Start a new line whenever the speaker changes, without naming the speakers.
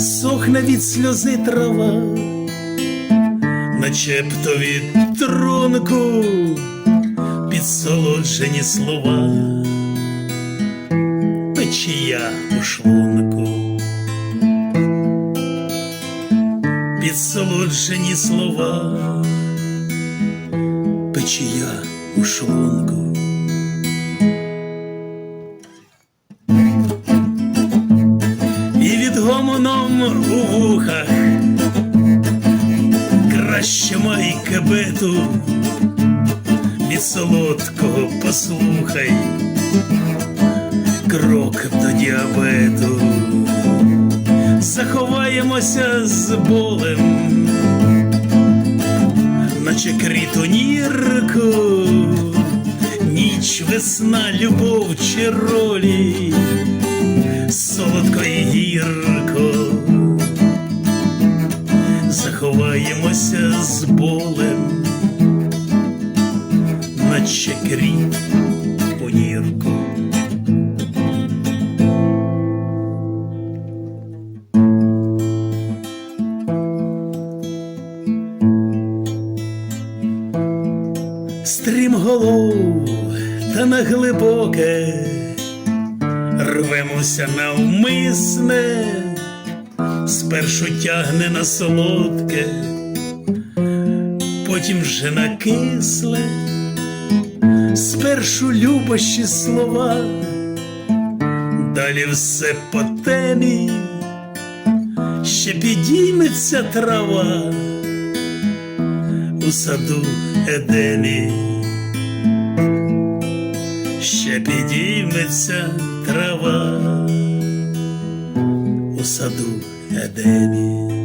сохне від сльози трава, начебто від трунку підсолоджені слова, печія у шлунку, підсолоджені слова, печія у шлунку. У вухах. Краще май кебету, від солодкого послухай, крок до діабету, заховаємося з болем, наче кріту нірку, ніч, весна, любов чи ролі заховаємося з болем, наче кріт у нірку. Стрім голов та на глибоке рвемося навмисне, спершу тягне на солодке, потім вже на кисле, спершу любощі слова, далі все по темі, ще підійметься трава у саду Едемі. Ще підійметься трава සදු හැදෑනේ